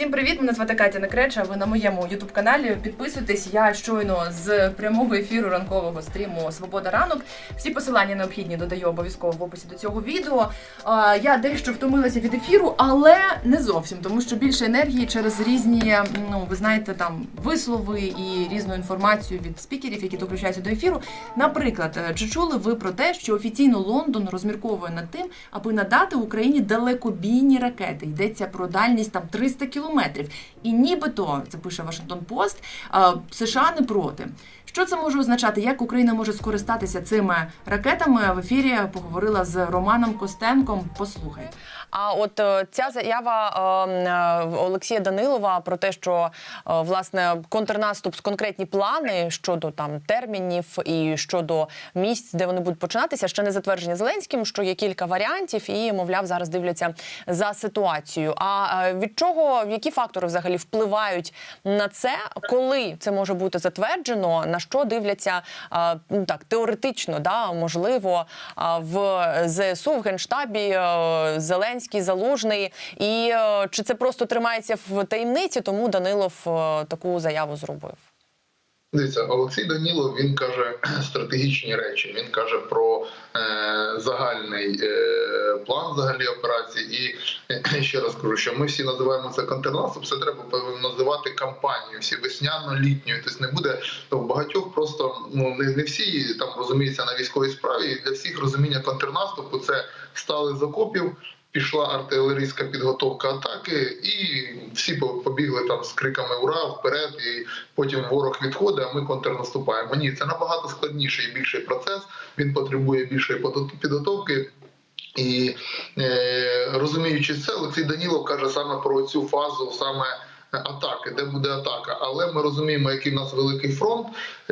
Всім привіт! Мене звати Катя Некреча. Ви на моєму ютуб каналі. Підписуйтесь. Я щойно з прямого ефіру ранкового стріму Свобода ранок. Всі посилання необхідні додаю обов'язково в описі до цього відео. Я дещо втомилася від ефіру, але не зовсім, тому що більше енергії через різні, ну ви знаєте, там вислови і різну інформацію від спікерів, які долучаються до ефіру. Наприклад, е, чи чули ви про те, що офіційно Лондон розмірковує над тим, аби надати Україні далекобійні ракети? Йдеться про дальність там 300 кілометрів. І нібито це пише Вашингтон Пост. е, США не проти. Що це може означати? Як Україна може скористатися цими ракетами? В ефірі поговорила з Романом Костенком. Послухайте. А от е, ця заява е, е, Олексія Данилова про те, що власне контрнаступ з конкретні плани щодо там термінів і щодо місць, де вони будуть починатися, ще не затверджені Зеленським, що є кілька варіантів, і мовляв зараз дивляться за ситуацією. А від чого які фактори взагалі впливають на це, коли це може бути затверджено? На що дивляться ну так теоретично, да можливо, в ЗСУ в генштабі е, Зеленський залужний, і е, чи це просто тримається в таємниці? Тому Данилов е, таку заяву зробив. Дивіться, Олексій Данілов він каже стратегічні речі. Він каже про е, загальний е, план взагалі операції. І е, ще раз кажу, що ми всі називаємо це контрнаступ. Це треба називати кампанію всі весняно-літньою. Тобто не буде то в багатьох просто ну не, не всі там розуміються на військовій справі. І для всіх розуміння контрнаступу це стали з окопів. Пішла артилерійська підготовка атаки, і всі побігли там з криками Ура вперед! І потім ворог відходить, а ми контрнаступаємо. Ні, це набагато складніший і більший процес. Він потребує більшої підготовки. І е, розуміючи це, Олексій Данілов каже саме про цю фазу, саме атаки, де буде атака. Але ми розуміємо, який в нас великий фронт,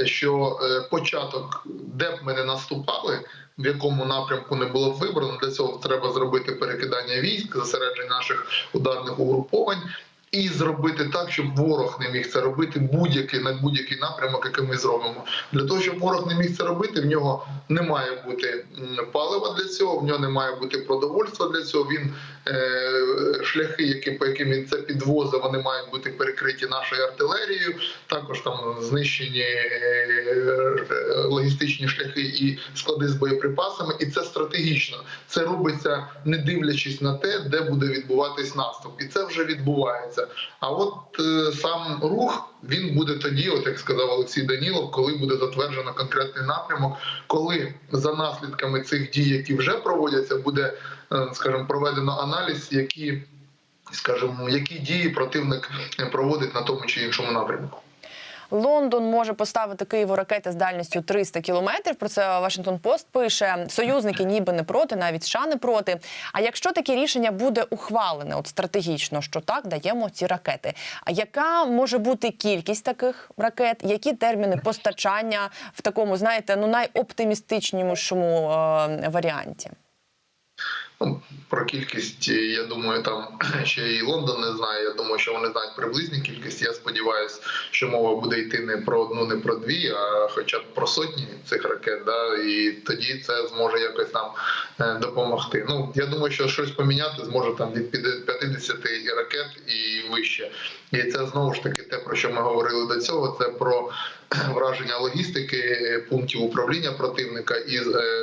що е, початок, де б ми не наступали. В якому напрямку не було б вибрано, для цього треба зробити перекидання військ, зосередження наших ударних угруповань, і зробити так, щоб ворог не міг це робити будь-який на будь-який напрямок, який ми зробимо. Для того щоб ворог не міг це робити, в нього не має бути палива для цього, в нього не має бути продовольства для цього. Він е, шляхи, які по яким він це підвозить, вони мають бути перекриті нашою артилерією. Також там знищені е, логістичні шляхи і склади з боєприпасами. І це стратегічно. Це робиться не дивлячись на те, де буде відбуватись наступ, і це вже відбувається. А от е, сам рух він буде тоді, от як сказав Олексій Данілов, коли буде затверджено конкретний напрямок, коли за наслідками цих дій, які вже проводяться, буде е, скажімо, проведено аналіз, які скажімо, які дії противник проводить на тому чи іншому напрямку. Лондон може поставити Києву ракети з дальністю 300 кілометрів. Про це Вашингтон Пост пише. Союзники ніби не проти, навіть США не проти. А якщо таке рішення буде ухвалене, от стратегічно, що так даємо ці ракети. А яка може бути кількість таких ракет? Які терміни постачання в такому, знаєте, ну найоптимістичнішому е варіанті? Про кількість, я думаю, там ще і Лондон не знає. Я думаю, що вони знають приблизні кількість. Я сподіваюся, що мова буде йти не про одну, не про дві, а хоча б про сотні цих ракет. Да, І тоді це зможе якось нам допомогти. Ну я думаю, що щось поміняти зможе там від 50 ракет і вище. І це знову ж таки те, про що ми говорили до цього. Це про враження логістики пунктів управління противника і,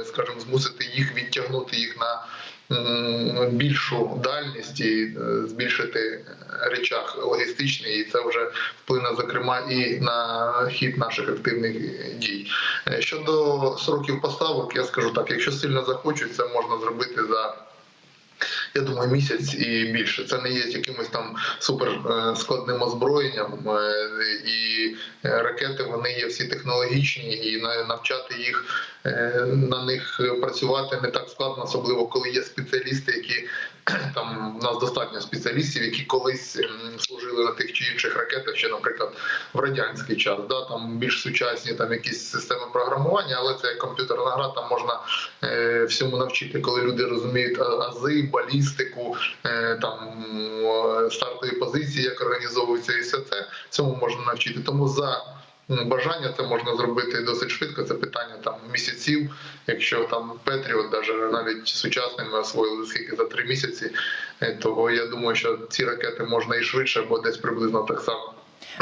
скажімо, змусити їх відтягнути їх на більшу дальність і збільшити речах логістичний, і це вже вплине зокрема і на хід наших активних дій. Щодо сроків поставок, я скажу так: якщо сильно захочуть, це можна зробити за. Я думаю, місяць і більше. Це не є якимось там суперскладним озброєнням, і ракети вони є всі технологічні, і навчати їх на них працювати не так складно, особливо коли є спеціалісти, які там у нас достатньо спеціалістів, які колись служили на тих чи інших ракетах, ще, наприклад, в радянський час. Да, Там більш сучасні там якісь системи програмування, але це як комп'ютерна гра, там можна е, всьому навчити, коли люди розуміють ази, балістику, е, там стартові позиції, як організовуються і все це цьому можна навчити. Тому за бажання, це можна зробити досить швидко. Це питання там місяців. Якщо там Петріот, навіть навіть сучасними освоїли скільки за три місяці, то того я думаю, що ці ракети можна і швидше, або десь приблизно так само.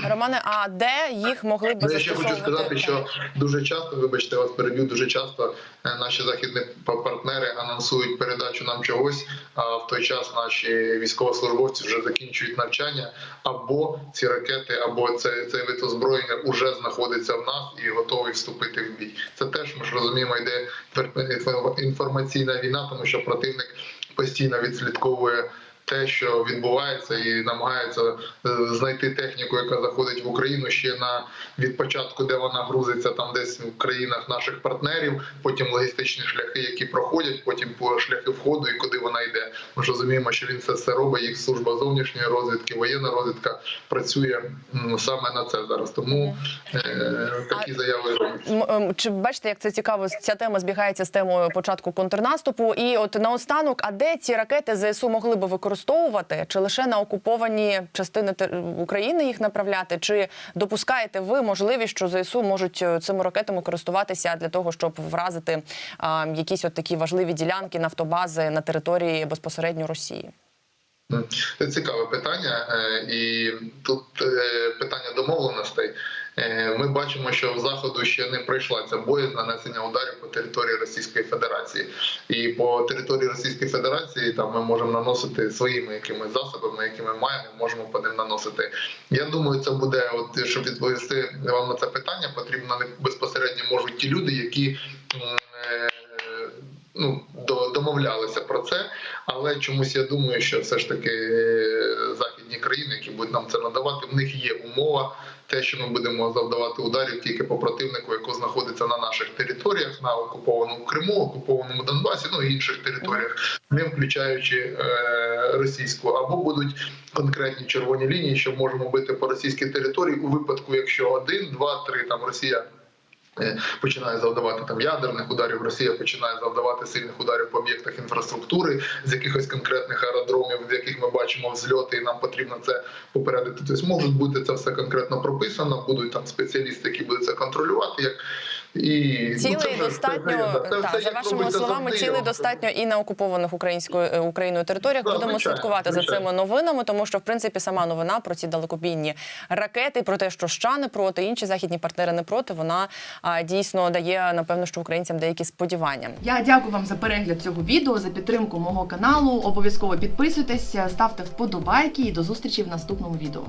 Романе, а де їх могли б Ну, Я ще хочу сказати, що дуже часто, вибачте, вас переб'ю, дуже часто е, наші західні партнери анонсують передачу нам чогось, а в той час наші військовослужбовці вже закінчують навчання, або ці ракети, або це, цей вид озброєння вже знаходиться в нас і готовий вступити в бій. Це теж ми ж розуміємо, йде інформаційна війна, тому що противник постійно відслідковує. Те, що відбувається, і намагається е, знайти техніку, яка заходить в Україну ще на від початку, де вона грузиться, там десь в країнах наших партнерів, потім логістичні шляхи, які проходять, потім по шляхи входу і куди вона йде. Ми ж розуміємо, що він це все робить. Їх служба зовнішньої розвідки, воєнна розвідка працює саме на це зараз. Тому е, такі заяви роблять. Чи бачите, як це цікаво? Ця тема збігається з темою початку контрнаступу. І от наостанок, а де ці ракети ЗСУ могли би використовувати? Чи лише на окуповані частини України їх направляти? Чи допускаєте ви можливість, що ЗСУ можуть е, цими ракетами користуватися для того, щоб вразити а, якісь от такі важливі ділянки нафтобази на території безпосередньо Росії? Це цікаве питання, е, і тут е, питання домовленостей. Е, Ми бачимо, що в заходу ще не пройшла ця боязнь нанесення ударів по території Російської Федерації, і по території Російської Федерації там ми можемо наносити своїми якимись засобами, які ми маємо, можемо по ним наносити. Я думаю, це буде, от щоб відповісти вам на це питання, потрібно безпосередньо можуть ті люди, які. е, Ну, домовлялися про це, але чомусь я думаю, що все ж таки е, західні країни, які будуть нам це надавати, в них є умова, те, що ми будемо завдавати ударів тільки по противнику, який знаходиться на наших територіях, на окупованому Криму, окупованому Донбасі, ну і інших територіях, не включаючи е, російську, або будуть конкретні червоні лінії, що можемо бити по російській території у випадку, якщо один, два, три там Росія е, починає завдавати там ядерних ударів. Росія починає завдавати сильних ударів по об'єктах інфраструктури з якихось конкретних аеродромів, з яких ми бачимо взльоти, і нам потрібно це попередити. Тобто може бути це все конкретно прописано. Будуть там спеціалісти, які будуть це контролювати. Як і ну, це Цілий вже достатньо це- це та, все, за вашими словами, цілий достатньо і на окупованих українською е, Україною територіях. Да, Будемо звичайно, слідкувати за цими новинами, тому що в принципі сама новина про ці далекобійні ракети, про те, що США не проти, інші західні партнери не проти. Вона а, дійсно дає напевно, що українцям деякі сподівання. Я дякую вам за перегляд цього відео, за підтримку мого каналу. Обов'язково підписуйтесь, ставте вподобайки і до зустрічі в наступному відео.